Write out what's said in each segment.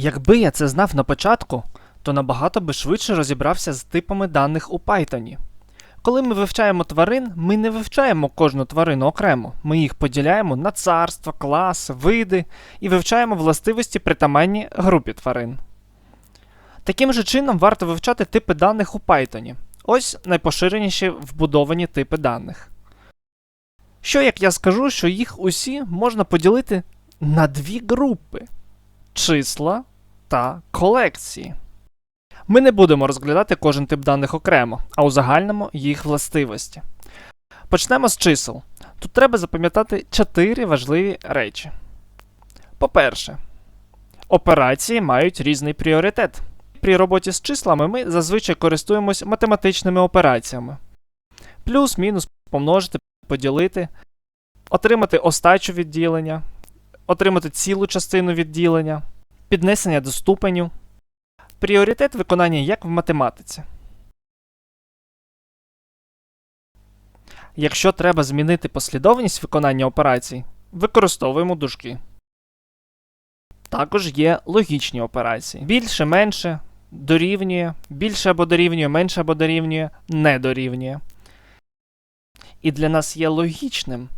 Якби я це знав на початку, то набагато би швидше розібрався з типами даних у Python. Коли ми вивчаємо тварин, ми не вивчаємо кожну тварину окремо. Ми їх поділяємо на царства, класи, види і вивчаємо властивості притаманні групі тварин. Таким же чином варто вивчати типи даних у Python. Ось найпоширеніші вбудовані типи даних. Що як я скажу, що їх усі можна поділити на дві групи числа та колекції. Ми не будемо розглядати кожен тип даних окремо, а узагальнимо їх властивості. Почнемо з чисел. Тут треба запам'ятати чотири важливі речі. По-перше, операції мають різний пріоритет. При роботі з числами ми зазвичай користуємось математичними операціями. Плюс, мінус, помножити, поділити, отримати остачу відділення, отримати цілу частину відділення, піднесення до ступеню. Пріоритет виконання як в математиці. Якщо треба змінити послідовність виконання операцій, використовуємо дужки. Також є логічні операції. Більше, менше, дорівнює, більше або дорівнює, менше або дорівнює, не дорівнює. І для нас є логічним,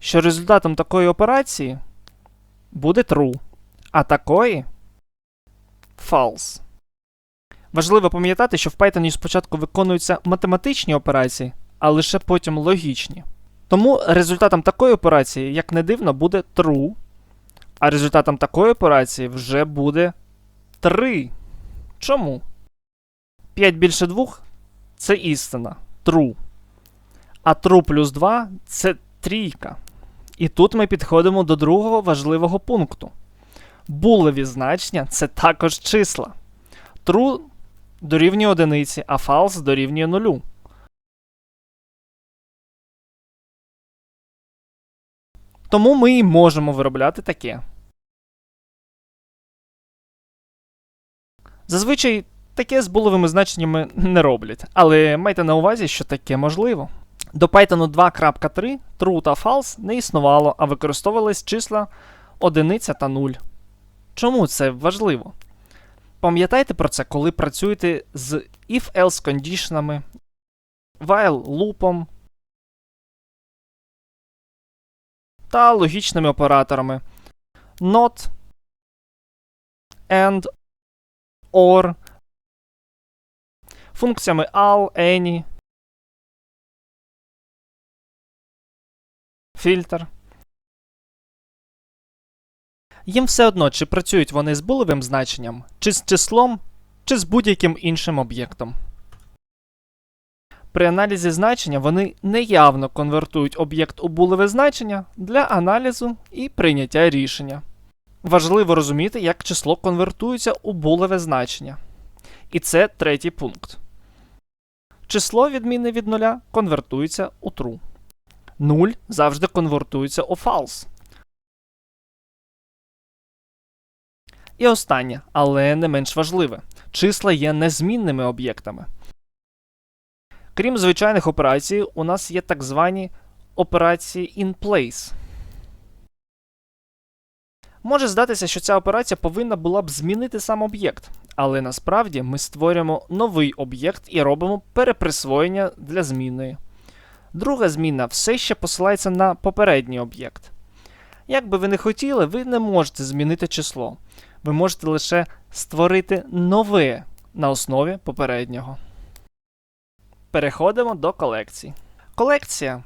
що результатом такої операції буде true, а такої false. Важливо пам'ятати, що в Python спочатку виконуються математичні операції, а лише потім логічні. Тому результатом такої операції, як не дивно, буде true, а результатом такої операції вже буде 3. Чому? 5 більше 2 це істина. True. А true плюс 2 це трійка. І тут ми підходимо до другого важливого пункту. Булеві значення це також числа. True дорівнює одиниці, а false дорівнює нулю. Тому ми і можемо виробляти таке. Зазвичай таке з булевими значеннями не роблять, але майте на увазі, що таке можливо. До Python 2.3 true та false не існувало, а використовувались числа одиниця та 0. Чому це важливо? Пам'ятайте про це, коли працюєте з if-else кондішнами, while лупом та логічними операторами not, and, or, функціями all, any, фільтр. Їм все одно, чи працюють вони з булевим значенням, чи з числом, чи з будь-яким іншим об'єктом. При аналізі значення вони неявно конвертують об'єкт у булеве значення для аналізу і прийняття рішення. Важливо розуміти, як число конвертується у булеве значення. І це третій пункт. Число відмінне від нуля конвертується у true. 0 завжди конвертується у false. І останнє, але не менш важливе. Числа є незмінними об'єктами. Крім звичайних операцій, у нас є так звані операції in place. Може здатися, що ця операція повинна була б змінити сам об'єкт, але насправді ми створюємо новий об'єкт і робимо переприсвоєння для змінної. Друга зміна все ще посилається на попередній об'єкт. Як би ви не хотіли, ви не можете змінити число. Ви можете лише створити нове на основі попереднього. Переходимо до колекцій. Колекція,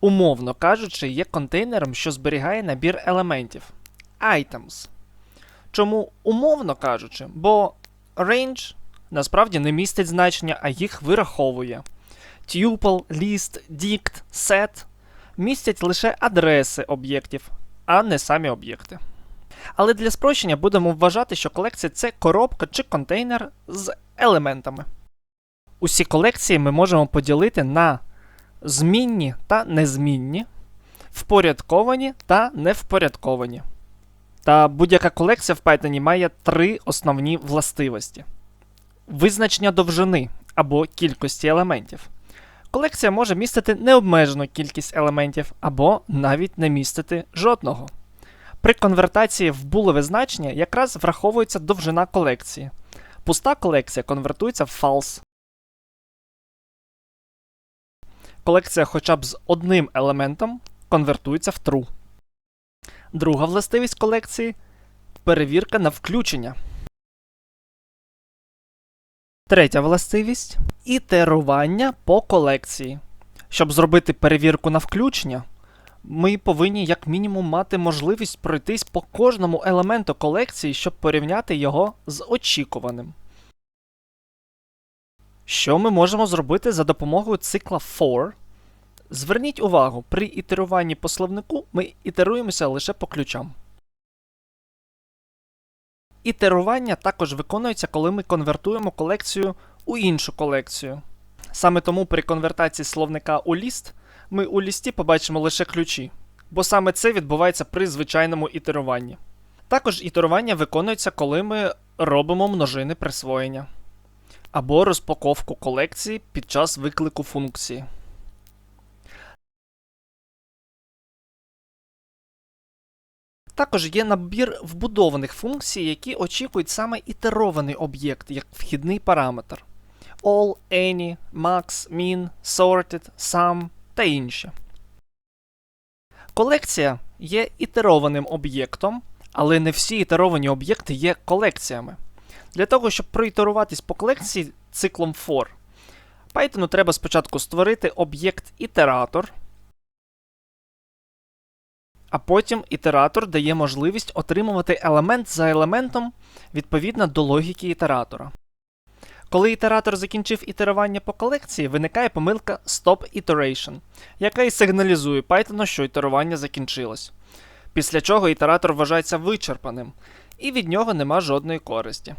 умовно кажучи, є контейнером, що зберігає набір елементів items. Чому умовно кажучи, бо range насправді не містить значення, а їх вираховує. Tuple, list, dict, set містять лише адреси об'єктів, а не самі об'єкти. Але для спрощення будемо вважати, що колекція це коробка чи контейнер з елементами. Усі колекції ми можемо поділити на змінні та незмінні, впорядковані та невпорядковані. Та будь-яка колекція в Python має три основні властивості: визначення довжини або кількості елементів. Колекція може містити необмежену кількість елементів або навіть не містити жодного. При конвертації в булеве значення якраз враховується довжина колекції. Пуста колекція конвертується в false. Колекція хоча б з одним елементом конвертується в true. Друга властивість колекції перевірка на включення. Третя властивість ітерування по колекції. Щоб зробити перевірку на включення, ми повинні як мінімум мати можливість пройтись по кожному елементу колекції, щоб порівняти його з очікуваним. Що ми можемо зробити за допомогою цикла for? Зверніть увагу, при ітеруванні по словнику ми ітеруємося лише по ключам. Ітерування також виконується, коли ми конвертуємо колекцію у іншу колекцію. Саме тому при конвертації словника у ліст ми у лісті побачимо лише ключі, бо саме це відбувається при звичайному ітеруванні. Також ітерування виконується, коли ми робимо множини присвоєння або розпаковку колекції під час виклику функції. Також є набір вбудованих функцій, які очікують саме ітерований об'єкт як вхідний параметр. All, Any, Max, Min, Sorted, Sum та інші. Колекція є ітерованим об'єктом, але не всі ітеровані об'єкти є колекціями. Для того, щоб проітеруватись по колекції циклом for, Python треба спочатку створити об'єкт ітератор, а потім ітератор дає можливість отримувати елемент за елементом відповідно до логіки ітератора. Коли ітератор закінчив ітерування по колекції, виникає помилка Stop Iteration, яка і сигналізує Python, що ітерування закінчилось. Після чого ітератор вважається вичерпаним, і від нього нема жодної користі.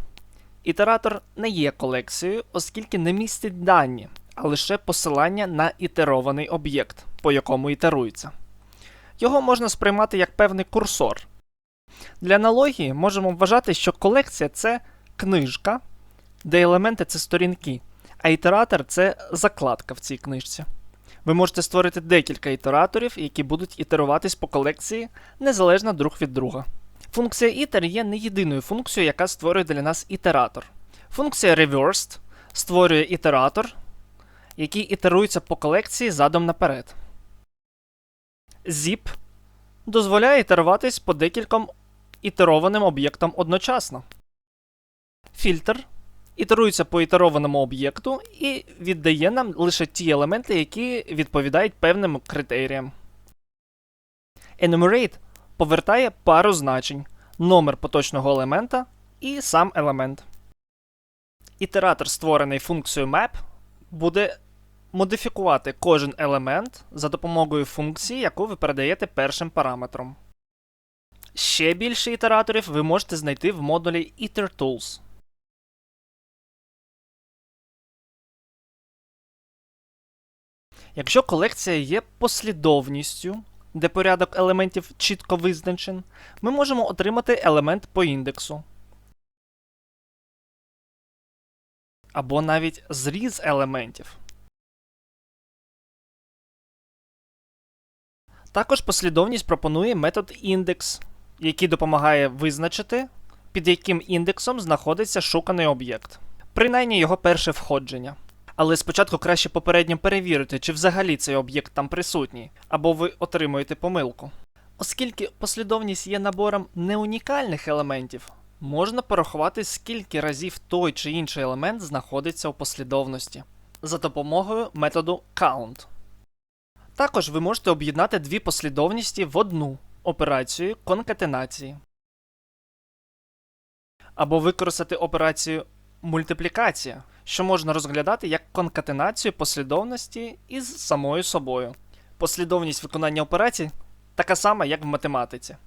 Ітератор не є колекцією, оскільки не містить дані, а лише посилання на ітерований об'єкт, по якому ітерується. Його можна сприймати як певний курсор. Для аналогії можемо вважати, що колекція це книжка, де елементи це сторінки, а ітератор це закладка в цій книжці. Ви можете створити декілька ітераторів, які будуть ітеруватись по колекції незалежно друг від друга. Функція iter є не єдиною функцією, яка створює для нас ітератор. Функція reversed створює ітератор, який ітерується по колекції задом наперед. Zip дозволяє ітеруватись по декільком ітерованим об'єктам одночасно. Фільтр ітерується по ітерованому об'єкту і віддає нам лише ті елементи, які відповідають певним критеріям. Enumerate повертає пару значень, номер поточного елемента і сам елемент. Ітератор, створений функцією map, буде модифікувати кожен елемент за допомогою функції, яку ви передаєте першим параметром. Ще більше ітераторів ви можете знайти в модулі IterTools. Якщо колекція є послідовністю, де порядок елементів чітко визначен, ми можемо отримати елемент по індексу. Або навіть зріз елементів. Також послідовність пропонує метод index, який допомагає визначити, під яким індексом знаходиться шуканий об'єкт, принаймні його перше входження. Але спочатку краще попередньо перевірити, чи взагалі цей об'єкт там присутній, або ви отримуєте помилку. Оскільки послідовність є набором неунікальних елементів, можна порахувати, скільки разів той чи інший елемент знаходиться у послідовності за допомогою методу count. Також ви можете об'єднати дві послідовності в одну операцію конкатенації. Або використати операцію мультиплікація, що можна розглядати як конкатенацію послідовності із самою собою. Послідовність виконання операцій така сама, як в математиці.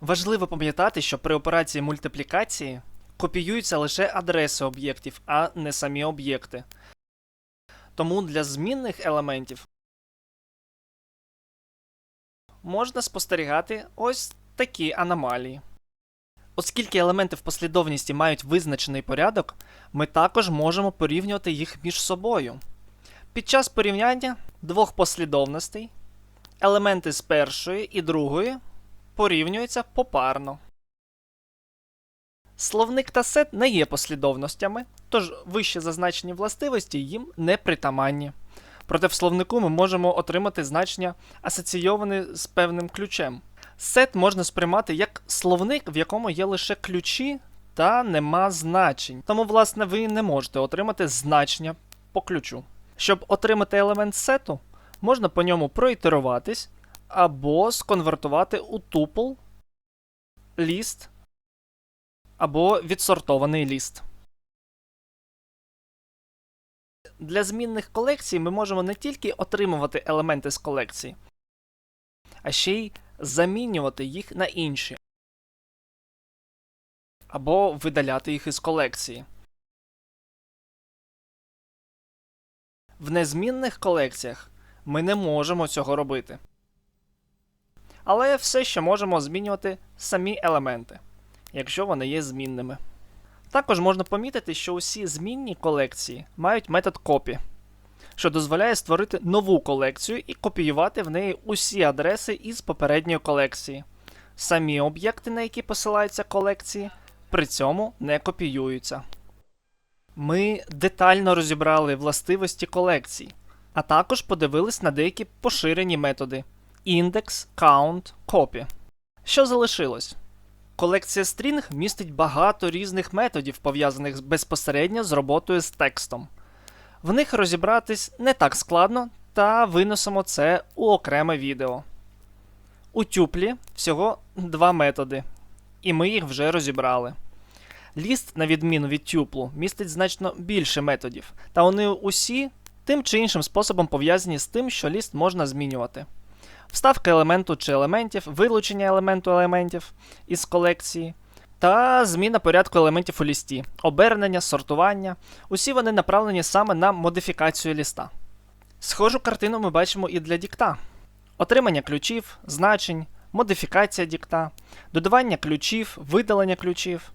Важливо пам'ятати, що при операції мультиплікації копіюються лише адреси об'єктів, а не самі об'єкти. Тому для змінних елементів можна спостерігати ось такі аномалії. Оскільки елементи в послідовності мають визначений порядок, ми також можемо порівнювати їх між собою. Під час порівняння двох послідовностей Елементи з першої і другої порівнюються попарно. Словник та сет не є послідовностями, тож вище зазначені властивості їм не притаманні. Проте в словнику ми можемо отримати значення асоційоване з певним ключем. Сет можна сприймати як словник, в якому є лише ключі та нема значень. Тому, власне, ви не можете отримати значення по ключу. Щоб отримати елемент сету, можна по ньому проітеруватись або сконвертувати у тупл, ліст або відсортований ліст. Для змінних колекцій ми можемо не тільки отримувати елементи з колекції, а ще й замінювати їх на інші. Або видаляти їх із колекції. В незмінних колекціях ми не можемо цього робити. Але все ще можемо змінювати самі елементи, якщо вони є змінними. Також можна помітити, що усі змінні колекції мають метод copy, що дозволяє створити нову колекцію і копіювати в неї усі адреси із попередньої колекції. Самі об'єкти, на які посилаються колекції, при цьому не копіюються. Ми детально розібрали властивості колекцій, а також подивились на деякі поширені методи індекс, count, copy. Що залишилось? Колекція String містить багато різних методів, пов'язаних безпосередньо з роботою з текстом. В них розібратись не так складно, та виносимо це у окреме відео. У тюплі всього два методи, і ми їх вже розібрали. Ліст, на відміну від тюплу, містить значно більше методів, та вони усі тим чи іншим способом пов'язані з тим, що ліст можна змінювати. Вставка елементу чи елементів, вилучення елементу елементів із колекції, та зміна порядку елементів у лісті, обернення, сортування. Усі вони направлені саме на модифікацію ліста. Схожу картину ми бачимо і для дікта: отримання ключів, значень, модифікація дікта, додавання ключів, видалення ключів.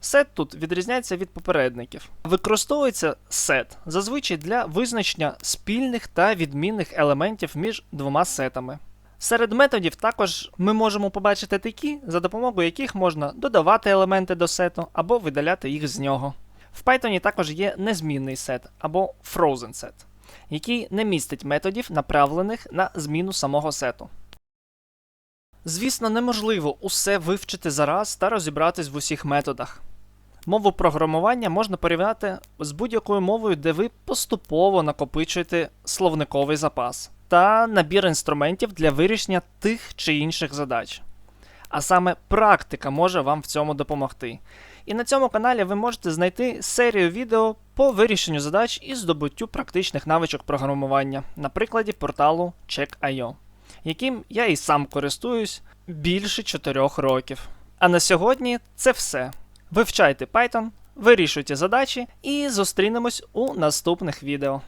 Сет тут відрізняється від попередників. Використовується сет зазвичай для визначення спільних та відмінних елементів між двома сетами. Серед методів також ми можемо побачити такі, за допомогою яких можна додавати елементи до сету або видаляти їх з нього. В Python також є незмінний сет або frozen set, який не містить методів, направлених на зміну самого сету. Звісно, неможливо усе вивчити зараз та розібратись в усіх методах. Мову програмування можна порівняти з будь-якою мовою, де ви поступово накопичуєте словниковий запас та набір інструментів для вирішення тих чи інших задач. А саме практика може вам в цьому допомогти. І на цьому каналі ви можете знайти серію відео по вирішенню задач і здобуттю практичних навичок програмування на прикладі порталу Check.io, яким я і сам користуюсь більше 4 років. А на сьогодні це все. Вивчайте Python, вирішуйте задачі і зустрінемось у наступних відео.